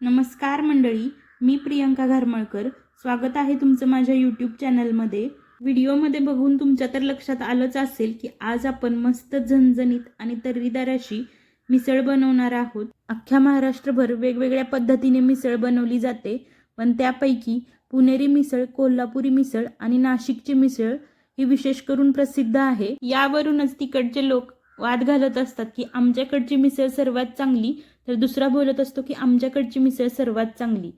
नमस्कार मंडळी मी प्रियंका घारमळकर. स्वागत आहे तुमचं माझ्या यूट्यूब चॅनलमध्ये व्हिडिओमध्ये बघून तुमच्या तर लक्षात आलंच असेल की आज आपण मस्त झणझणीत आणि तर्रीदार अशी मिसळ बनवणार आहोत. अख्ख्या महाराष्ट्रभर वेगवेगळ्या पद्धतीने मिसळ बनवली जाते पण त्यापैकी पुणेरी मिसळ कोल्हापुरी मिसळ आणि नाशिकची मिसळ ही विशेष करून प्रसिद्ध आहे. यावरूनच तिकडचे लोक वाद घालत असतात की आमच्याकडची मिसळ सर्वात चांगली तर दुसरा बोलत असतो की आमच्याकडची मिसळ सर्वात चांगली.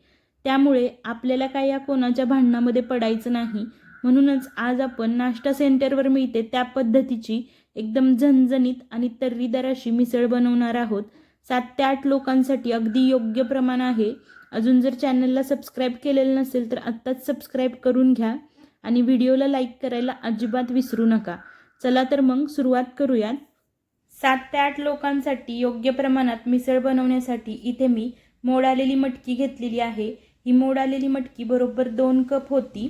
त्यामुळे आपल्याला काय या कोणाच्या भांडणामध्ये पडायचं नाही. म्हणूनच आज आपण नाश्ता सेंटरवर मिळते त्या पद्धतीची एकदम झणझणीत आणि तर्रीदार अशी मिसळ बनवणार आहोत. सात ते आठ लोकांसाठी अगदी योग्य प्रमाण आहे. अजून जर चॅनलला सबस्क्राईब केलेलं नसेल तर आत्ताच सबस्क्राईब करून घ्या आणि व्हिडिओला लाईक करायला अजिबात विसरू नका. चला तर मग सुरुवात करूयात. सात ते आठ लोकांसाठी योग्य प्रमाणात मिसळ बनवण्यासाठी इथे मी मोड आलेली मटकी घेतलेली आहे. ही मोड आलेली मटकी बरोबर दोन कप होती.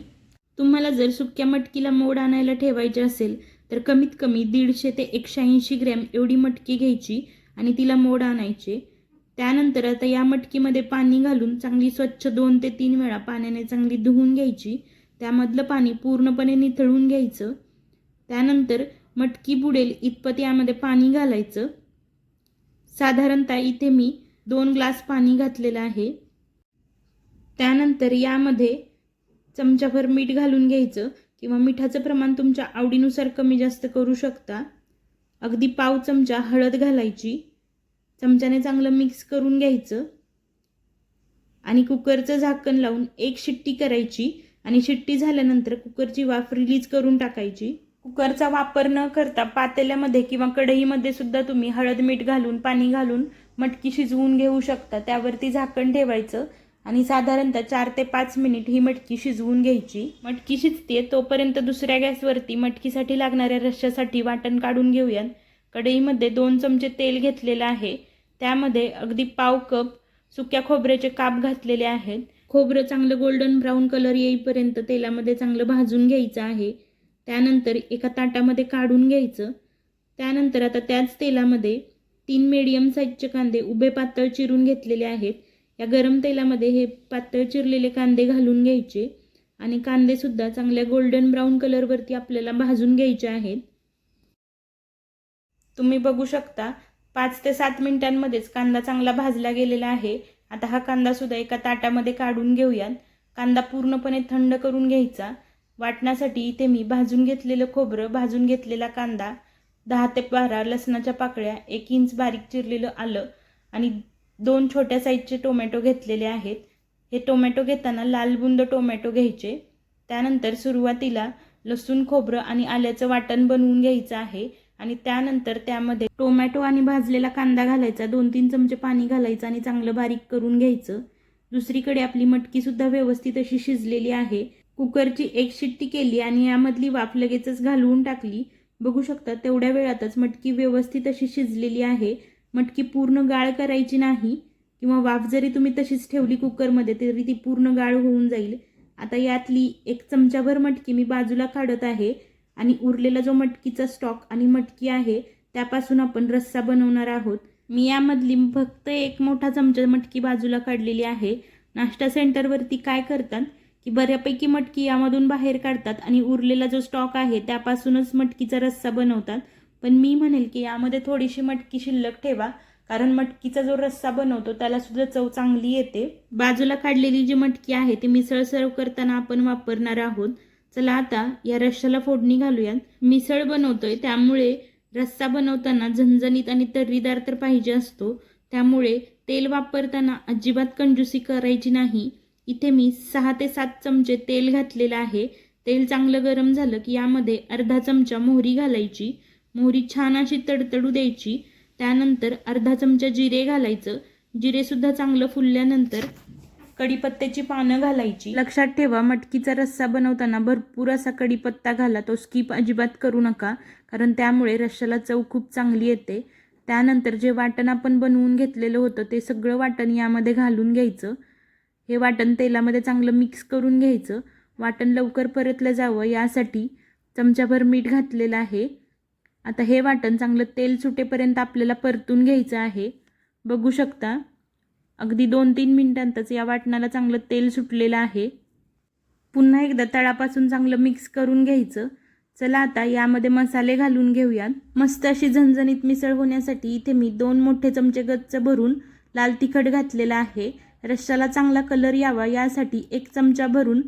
तुम्हाला जर सुक्या मटकीला मोड आणायला ठेवायचे असेल तर कमीत कमी दीडशे ते एकशे ऐंशी ग्रॅम एवढी मटकी घ्यायची आणि तिला मोड आणायचे. त्यानंतर आता या मटकीमध्ये पाणी घालून चांगली स्वच्छ दोन ते तीन वेळा पाण्याने चांगली धुवून घ्यायची. त्यामधलं पाणी पूर्णपणे निथळून घ्यायचं. त्यानंतर मटकी बुडेल इतपत यामध्ये पाणी घालायचं. साधारणतः इथे मी दोन ग्लास पाणी घातलेलं आहे. त्यानंतर यामध्ये चमचाभर मीठ घालून घ्यायचं किंवा मिठाचं प्रमाण तुमच्या आवडीनुसार कमी जास्त करू शकता. अगदी पाव चमचा हळद घालायची. चमच्याने चांगलं मिक्स करून घ्यायचं. आणि कुकरचं झाकण लावून एक शिट्टी करायची आणि शिट्टी झाल्यानंतर कुकरची वाफ रिलीज करून टाकायची. कुकरचा वापर न करता पातेल्यामध्ये किंवा कढईमध्ये सुद्धा तुम्ही हळद मीठ घालून पाणी घालून मटकी शिजवून घेऊ शकता. त्यावरती झाकण ठेवायचं आणि साधारणतः चार ते पाच मिनिट ही मटकी शिजवून घ्यायची. मटकी शिजते तोपर्यंत दुसऱ्या गॅसवरती मटकीसाठी लागणाऱ्या रश्श्यासाठी वाटण काढून घेऊयात. कढईमध्ये दोन चमचे तेल घेतलेलं आहे. त्यामध्ये अगदी पाव कप सुक्या खोबऱ्याचे काप घातलेले आहेत. खोबरं चांगलं गोल्डन ब्राऊन कलर येईपर्यंत तेलामध्ये चांगलं भाजून घ्यायचं आहे. त्यानंतर एका ताटामध्ये काढून घ्यायचं. त्यानंतर आता त्याच तेलामध्ये तीन मीडियम साईजचे कांदे उभे पातळ चिरून घेतलेले आहेत. या गरम तेलामध्ये हे पातळ चिरलेले कांदे घालून घ्यायचे आणि कांदेसुद्धा चांगल्या गोल्डन ब्राऊन कलरवरती आपल्याला भाजून घ्यायचे आहेत. तुम्ही बघू शकता पाच ते सात मिनिटांमध्येच कांदा चांगला भाजला गेलेला आहे. आता हा कांदासुद्धा एका ताटामध्ये काढून घेऊयात. कांदा पूर्णपणे थंड करून घ्यायचा. वाटण्यासाठी इथे मी भाजून घेतलेलं खोबरं भाजून घेतलेला कांदा दहा ते बारा लसणाच्या पाकळ्या एक इंच बारीक चिरलेलं आलं आणि दोन छोट्या साईजचे टोमॅटो घेतलेले आहेत. हे टोमॅटो घेताना लाल बुंद टोमॅटो घ्यायचे. त्यानंतर सुरुवातीला लसूण खोबरं आणि आल्याचं वाटण बनवून घ्यायचं आहे आणि त्यानंतर त्यामध्ये टोमॅटो आणि भाजलेला कांदा घालायचा. दोन तीन चमचे पाणी घालायचं आणि चांगलं बारीक करून घ्यायचं. दुसरीकडे आपली मटकीसुद्धा व्यवस्थित अशी शिजलेली आहे. कुकरची एक शिट्टी केली आणि यामधली वाफ लगेचच घालवून टाकली. बघू शकता तेवढ्या वेळातच मटकी व्यवस्थित अशी शिजलेली आहे. मटकी पूर्ण गाळ करायची नाही. किंवा वाफ जरी तुम्ही तशीच ठेवली कुकरमध्ये तरी ती पूर्ण गाळ होऊन जाईल. आता यातली एक चमचाभर मटकी मी बाजूला काढत आहे आणि उरलेला जो मटकीचा स्टॉक आणि मटकी आहे त्यापासून आपण रस्सा बनवणार आहोत. मी यामधली फक्त एक मोठा चमचा मटकी बाजूला काढलेली आहे. नाश्ता सेंटरवरती काय करतात? की बऱ्यापैकी मटकी यामधून बाहेर काढतात आणि उरलेला जो स्टॉक आहे त्यापासूनच मटकीचा रस्सा बनवतात. पण मी म्हणेल की यामध्ये थोडीशी मटकी शिल्लक ठेवा कारण मटकीचा जो रस्सा बनवतो त्याला सुद्धा चव चांगली येते. बाजूला काढलेली जी मटकी आहे ती मिसळ सर्व करताना आपण वापरणार आहोत. चला आता या रश्श्याला फोडणी घालूयात. मिसळ बनवतोय त्यामुळे रस्सा बनवताना झणझणीत आणि तर्रीदार तर पाहिजे असतो. त्यामुळे तेल वापरताना अजिबात कंजूसी करायची नाही. इथे मी सहा ते सात चमचे तेल घातलेलं आहे. तेल चांगलं गरम झालं की यामध्ये अर्धा चमचा मोहरी घालायची. मोहरी छान अशी तडतडू द्यायची. त्यानंतर अर्धा चमचा जिरे घालायचं. जिरेसुद्धा चांगलं फुलल्यानंतर कडीपत्त्याची पानं घालायची. लक्षात ठेवा मटकीचा रस्सा बनवताना भरपूर असा कडीपत्ता घाला. तो स्किप अजिबात करू नका कारण त्यामुळे रश्श्याला चव खूप चांगली येते. त्यानंतर जे वाटण आपण बनवून घेतलेलं होतं ते सगळं वाटण यामध्ये घालून घ्यायचं. हे वाटण तेलामध्ये चांगलं मिक्स करून घ्यायचं. वाटण लवकर परतलं जावं. यासाठी चमचाभर मीठ घातलेलं आहे. आता हे वाटण चांगलं तेल सुटेपर्यंत आपल्याला परतून घ्यायचं आहे. बघू शकता अगदी दोन तीन मिनिटांतच या वाटणाला चांगलं तेल सुटलेलं आहे. पुन्हा एकदा तळापासून चांगलं मिक्स करून घ्यायचं. चला आता यामध्ये मसाले घालून घेऊयात. मस्त अशी झणझणीत मिसळ होण्यासाठी इथे मी दोन मोठे चमचे गच्च भरून लाल तिखट घातलेलं आहे. रश्शाला चांगला कलर यावा यासाठी एक चमचा भरून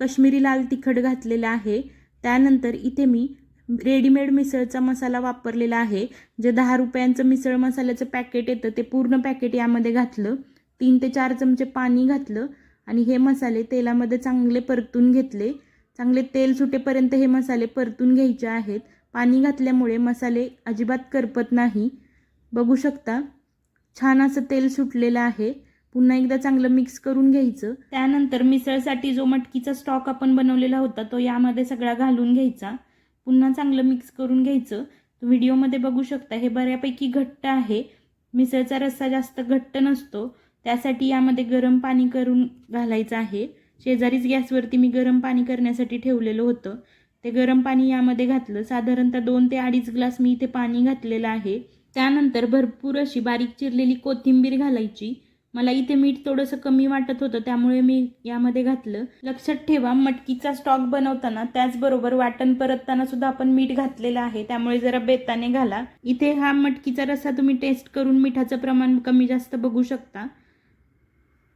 कश्मीरी लाल तिखट घातलेला आहे. त्यानंतर इथे मी रेडीमेड मिसळचा मसाला वापरलेला आहे. जे दहा रुपयांचं मिसळ मसाल्याचं पॅकेट येतं ते पूर्ण पॅकेट यामध्ये घातलं. तीन ते चार चमचे पाणी घातलं आणि हे मसाले तेलामध्ये चांगले परतून घेतले. चांगले तेल सुटेपर्यंत हे मसाले परतून घ्यायचे आहेत. पाणी घातल्यामुळे मसाले अजिबात करपत नाही. बघू शकता छान असं तेल सुटलेलं आहे. पुन्हा एकदा चांगलं मिक्स करून घ्यायचं. त्यानंतर मिसळसाठी जो मटकीचा स्टॉक आपण बनवलेला होता तो यामध्ये सगळा घालून घ्यायचा. पुन्हा चांगलं मिक्स करून घ्यायचं. व्हिडिओमध्ये बघू शकता हे बऱ्यापैकी घट्ट आहे. मिसळचा रस्सा जास्त घट्ट नसतो. त्यासाठी यामध्ये गरम पाणी करून घालायचं आहे. शेजारीच गॅसवरती मी गरम पाणी करण्यासाठी ठेवलेलं होतं. ते गरम पाणी यामध्ये घातलं. साधारणतः दोन ते अडीच ग्लास मी इथे पाणी घातलेलं आहे. त्यानंतर भरपूर अशी बारीक चिरलेली कोथिंबीर घालायची. मला इथे मीठ थोडंसं कमी वाटत होतं त्यामुळे मी यामध्ये घातलं. लक्षात ठेवा मटकीचा स्टॉक बनवताना त्याचबरोबर वाटण परतताना सुद्धा आपण मीठ घातलेलं आहे त्यामुळे जरा बेताने घाला. इथे हा मटकीचा रस्सा तुम्ही टेस्ट करून मिठाचं प्रमाण कमी जास्त बघू शकता.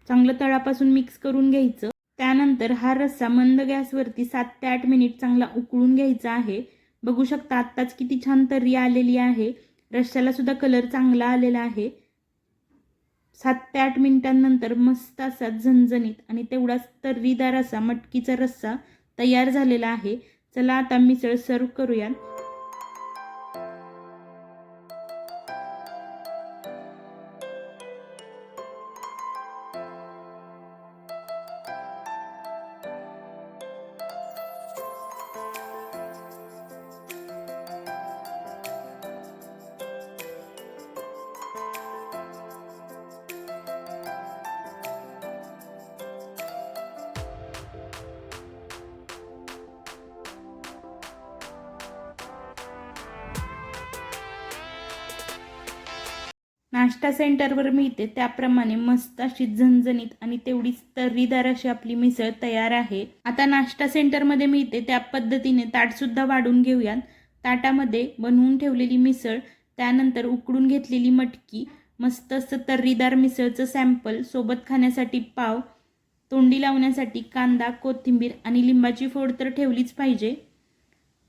चांगलं तळापासून मिक्स करून घ्यायचं. त्यानंतर हा रस्सा मंद गॅसवरती सात ते आठ मिनिट चांगला उकळून घ्यायचा आहे. बघू शकता आत्ताच किती छान तर्री आलेली आहे. रश्श्याला सुद्धा कलर चांगला आलेला आहे. सात ते आठ मिनिटांनंतर मस्त असा झणझणीत आणि तेवढाच तर्रीदार असा मटकीचा रस्सा तयार झालेला आहे. चला आता मिसळ सर्व करूयात. नाश्ता सेंटरवर मिळते. त्याप्रमाणे मस्त अशी झणझणीत आणि तेवढीच तर्रीदार अशी आपली मिसळ तयार आहे. आता नाश्ता सेंटरमध्ये मिळते. त्या पद्धतीने ताटसुद्धा वाढून घेऊयात. ताटामध्ये बनवून ठेवलेली मिसळ त्यानंतर उकडून घेतलेली मटकी मस्त असं तर्रीदार मिसळचं सॅम्पल सोबत खाण्यासाठी पाव तोंडी लावण्यासाठी कांदा कोथिंबीर आणि लिंबाची फोड तर ठेवलीच पाहिजे.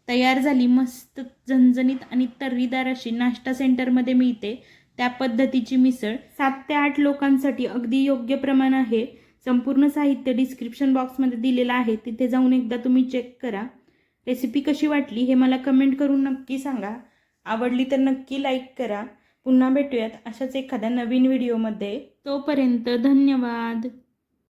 तयार झाली मस्त झणझणीत आणि तर्रीदार अशी नाश्ता सेंटरमध्ये मिळते. त्या पद्धतीची मिसळ सात ते आठ लोकांसाठी अगदी योग्य प्रमाण आहे. संपूर्ण साहित्य डिस्क्रिप्शन बॉक्समध्ये दिलेलं आहे. तिथे जाऊन एकदा तुम्ही चेक करा. रेसिपी कशी वाटली हे मला कमेंट करून नक्की सांगा. आवडली तर नक्की लाईक करा. पुन्हा भेटूयात अशाच एखाद्या नवीन व्हिडिओमध्ये तोपर्यंत धन्यवाद.